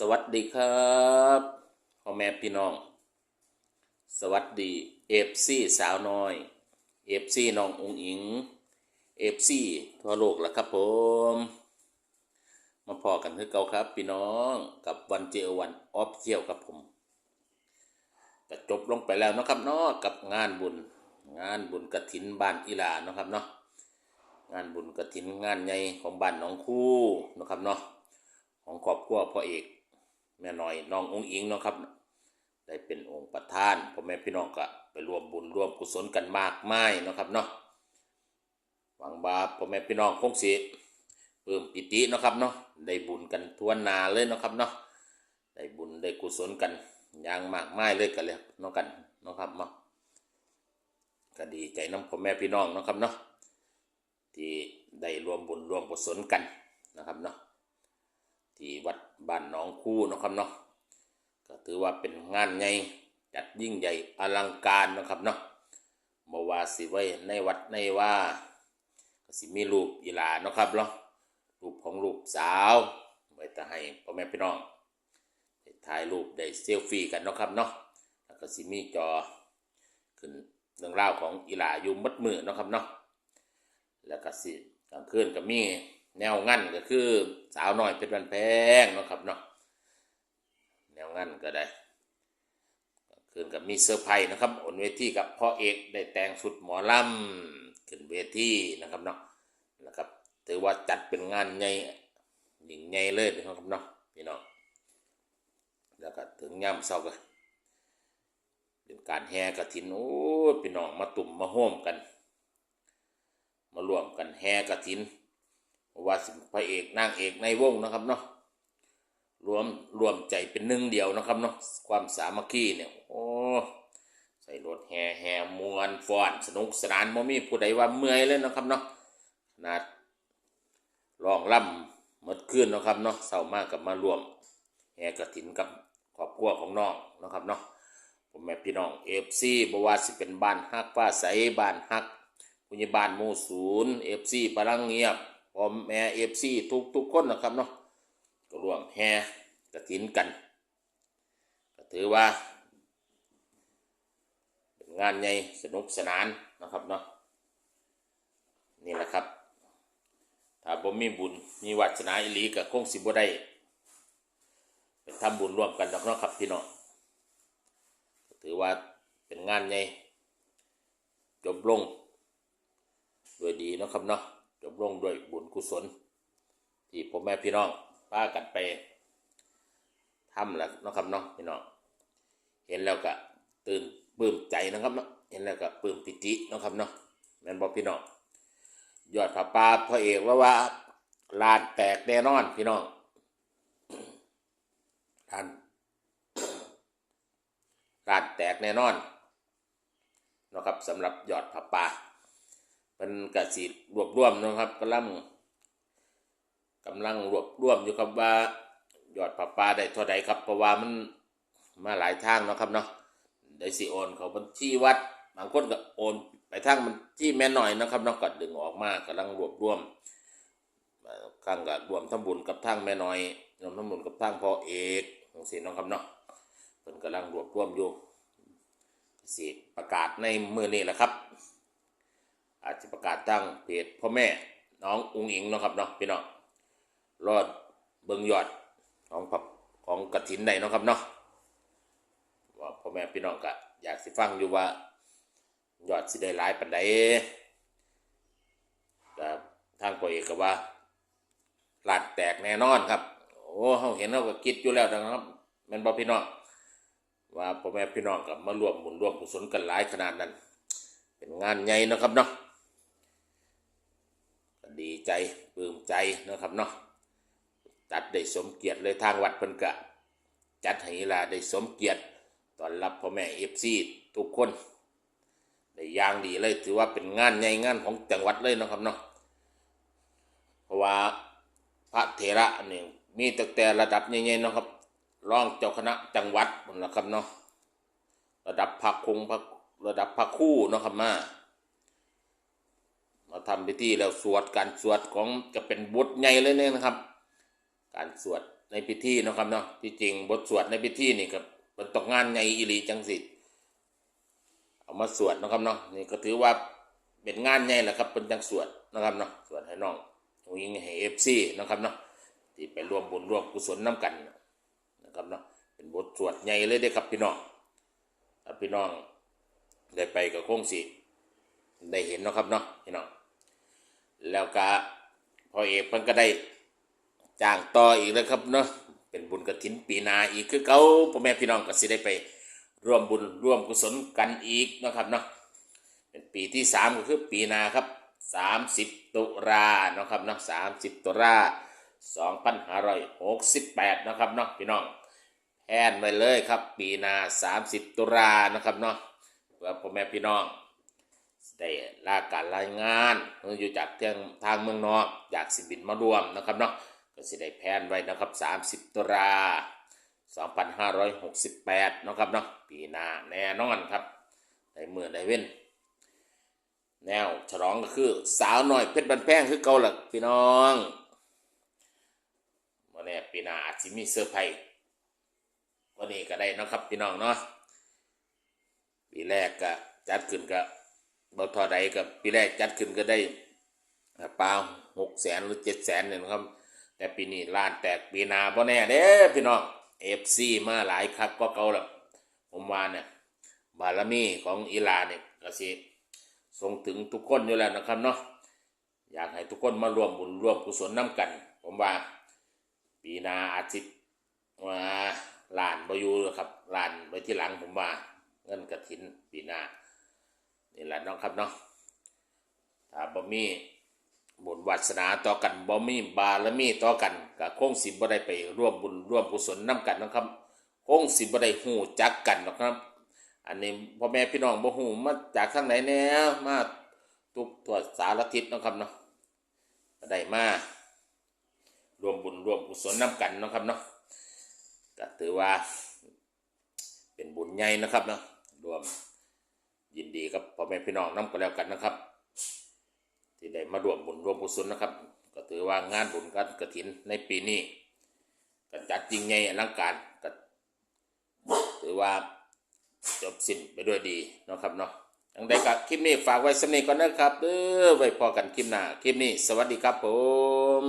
สวัสดีครับพ่อแม่พี่น้อง สวัสดีเอฟซีสาวน้อยเอฟซีน้ององอิงเอฟซีทั่วโลกแล้วครับผม มาพอกันคือเก่าครับ พี่น้องกับวันเจอวันออฟเที่ยวกับผมก็จบลงไปแล้วนะครับเนาะกับงานบุญ งานบุญกระถินบ้านอีลานะครับเนาะงานบุญกระถินงานใหญ่ของบ้านหนองคู่นะครับเนาะของครอบครัวพ่อเอก แม่น้อยน้ององค์อิงเนาะครับ ได้เป็นองค์ประธานพ่อแม่พี่น้องก็ไปร่วมบุญร่วมกุศลกันมากมายเนาะครับเนาะหวังบาพ่อแม่พี่น้องคงสิเพิ่มปิติเนาะครับเนาะได้บุญกันทวนหนาเลยเนาะครับเนาะได้บุญได้กุศลกันอย่างมากมายเลยกันเลยเนาะกันเนาะครับเนาะก็ดีใจน้ำพ่อแม่พี่น้องเนาะครับเนาะที่ได้รวมบุญรวมกุศลกันนะครับเนาะที่วัด บ้านหนองคู่นะครับเนาะก็ถือว่าเป็นงานใหญ่จัดยิ่งใหญ่อลังการนะครับเนาะบ่ว่าสิไว้ในวัดในว่าก็สิมีรูปอีหลานะครับเนาะรูปของลูกสาวไว้แต่ให้พ่อแม่พี่น้องถ่ายรูปได้เซลฟี่กันเนาะครับเนาะแล้วก็สิมีจอขึ้นเรื่องราวของอีหลาอยู่มัดมือเนาะครับเนาะแล้วก็สิกลางคืนก็มีแนวงั้นก็คือ สาวน้อยเป็นวันแพงเนาะครับเนาะแนวงั้นก็ได้กลางคืนก็มีเซอร์ไพรส์นะครับบนเวทีกับพ่อเอกได้แต่งชุดหมอลำขึ้นเวทีนะครับเนาะนะครับถือว่าจัดเป็นงานใหญ่หญิงใหญ่เลยนะครับเนาะพี่น้องแล้วก็ถึงย่ำเศร้าก็เป็นการแห่กระถินโอ้พี่น้องมาตุ่มมาโฮมกัน มารวมกันแห่กระถิน ว่าสิพระเอกนางเอกในวงนะครับเนาะรวมรวมใจเป็นหนึ่งเดียวนะครับเนาะความสามัคคีเนี่ยโอ้ใส่รถแห่แห่มวนฟ้อนสนุกสนานบ่มีผู้ใดว่าเมื่อยเลยนะครับเนาะขนาดร้องล่ำหมดคืนนะครับเนาะเศร้ามากกับมารวมแห่กระถินกับครอบครัวของน้องนะครับเนาะผมแม่พี่น้องเอฟซีบว่าสิเป็นบ้านฮักฟ้าใสบ้านฮักพยาบาลหมู่ศูนย์เอฟซีพลังเงียบ พร้อมแม่เอฟซีทุกทุกๆคนนะครับเนาะก็ร่วมแห่กระถินกันก็ถือว่าเป็นงานใหญ่สนุกสนานนะครับเนาะนี่แหละครับ ถ้าผมมีบุญมีวัฒนาอิลีกับคงสิบ่ได้ไปทำบุญร่วมกันดอกเนาะครับพี่น้องถือว่าเป็นงานใหญ่จบลง ด้วยดีนะครับเนาะ จบลงด้วยบุญกุศล ที่พ่อแม่พี่น้องพากันไปทำแล้วนะครับเนาะพี่น้องเห็นแล้วก็ตื่นปลื้มใจนะครับเนาะเห็นแล้วก็ปลื้มปิตินะครับเนาะแม่นบอกพี่น้องยอดผ้าป่าพระเอกว่าว่าลานแตกแน่นอนพี่น้องท่านลานแตกแน่นอนนะครับสำหรับยอดผ้าป่า เป็นกสิรวบรวมนะครับกำลังกำลังรวบรวมอยู่ครับว่ายอดปลาปลาได้เท่าใดครับเพราะว่ามันมาหลายทางนะครับเนาะได้สิโอนเขาบัญชีวัดบางคนก็โอนไปทางบัญชีแม่หน่อยนะครับเนาะก็ดึงออกมากำลังรวบรวมข้างกับรวมทำบุญกับทางแม่น้อยรวมทำบุญกับทางพ่อเอกจังซี่เนาะครับเนาะเพิ่นกำลังรวบรวมอยู่สิประกาศในมือนี้แหละครับ อาจจะประกาศ ตั้งเพจพ่อแม่น้องอุงอิงเนาะครับเนาะพี่น้องรอดเบิงยอดของผับของกระถินใดเนาะครับเนาะว่าพ่อแม่พี่น้องก็อยากสิฟังอยู่ว่ายอดสิได้หลายปันใดแต่ทางพ่อเอกก็ว่าหลาดแตกแน่นอนครับ โอ้เขาเห็นเขาก็คิดอยู่แล้วนะครับม่นบ่พี่น้องว่าพ่อแม่พี่น้องก็มารวมบุญรวมกุศลกันหลายขนาดนั้น เป็นงานใหญ่นะครับเนาะ ดีใจปลื้มใจนะครับเนาะจัดได้สมเกียรติเลยทางวัดเพิ่นกะ จัดให้ลาได้สมเกียรติตอนรับพ่อแม่เอฟซีทุกคนได้ย่างดีเลยถือว่าเป็นงานใหญ่งานของจังหวัดเลยนะครับเนาะเพราะว่าพระเถระนี่มีตั้งแต่ระดับใหญ่ๆนะครับรองเจ้าคณะจังหวัดนะครับเนาะระดับพระคงพระระดับพระคู่นะครับมา มาทำพิธีแล้วสวดการสวดของจะเป็นบทใหญ่เลยเนี่ยนะครับ การสวดในพิธีนะครับเนาะที่จริงบทสวดในพิธีนี่ครับมันตกงานไงอีหลีจังสิเอามาสวดนะครับเนาะนี่ก็ถือว่าเป็นงานใหญ่แหละครับเป็นจังสวดนะครับเนาะสวดให้น้องยิงให้เอฟซีนะครับเนาะที่ไปร่วมบุญร่วมกุศลน้กันนะครับเนาะเป็นบทสวดใหญ่เลยเด้ครับพี่น้องพี่น้องได้ไปก็คงสิ ได้เห็นเนาะครับเนาะพี่น้องแล้วก็พอเอกเพิ่นก็ได้จ้างต่ออีกแล้วครับเนาะเป็นบุญกระถินปีนาอีกคือเขาพ่อแม่พี่น้องก็สิได้ไปร่วมบุญร่วมกุศลกันอีกนะครับเนาะเป็นปีที่สามก็คือปีนาครับสามสิบตุลาเนาะครับเนาะสามสิบตุลาสองพันห้าร้อยหกสิบแปดนะครับเนาะพี่น้องแทนไปเลยครับ ปีนาสามสิบตุลานะครับเนาะเพื่อพ่อแม่พี่น้อง ได้ลาการรายงานอยู่จากทางทางเมืองนอกอยากสิบินมารวมนะครับเนาะก็สิได้แพนไว้นะครับ 30ตุลา2568นาะครับเนาะปีหน้าแน่นอนครับได้เมื่อได้เว้น แนวฉลองก็คือ สาวหน้อยเพชรบันแพงคือเกาหลักพี่น้องวันนี้ปีหน้าอาจจะมีเซอร์ไพรส์วันนี้ก็ได้นะครับพี่น้องเนาะปีแรกก็จัดขึ้นก็ บ่ทอใดกับปีแรกจัดขึ้นก็ได้ปลาหกแสนหรือเจ็ดแสนเนี่ยนะครับ แต่ปีนี้ล้านแตกปีนาบ่แน่เด้พี่น้องเอฟซีมาหลายครับก็เก่าแล้วผมว่าเนี่ยบารมีของอีลาเนี่ยก็สิส่งถึงทุกคนอยู่แล้วนะครับเนาะอยากให้ทุกคนมารวมบุญร่วมกุศลน้ำกัน ผมว่า ปีนาอาจสิมาลานบอยู่ครับลานไว้ที่หลังผมว่าเงินกระถินปีนา นี่แหละเนาะครับเนาะถ้าบ่มีบุญวาสนาต่อกันบ่มีบารมีต่อกันก็คงสิบ่ได้ไปร่วมบุญร่วมกุศลนํกันนะครับคงสิบ่ได้ฮู้จักกันหรอกครับ อันนี้พ่อแม่พี่น้องบ่ฮู้มาจากทางไหนแน่มาทุกทั่วสารทิศเนาะครับเนาะได้มารวมบุญร่วมกุศลนํกันเนาะครับเนาะก็ถือว่าเป็นบุญใหญ่นะครับเนาะรวม ยินดีกับพ่อแม่พี่น้องนํก็แล้วกันนะครับ ที่ได้มาร่วมบุญร่วมกุศลนะครับ ก็ถือว่างานบุญกันกระถินในปีนี้ก็จัดจริงใหญ่อลังการก็ถือว่าจบสิ้นไปด้วยดีเนาะครับเนาะยังไดกับคลิปนี้ฝากไว้สำนีก่อนนะครับเด้อไว้พอกันคลิปหน้า คลิปนี้ สวัสดีครับผม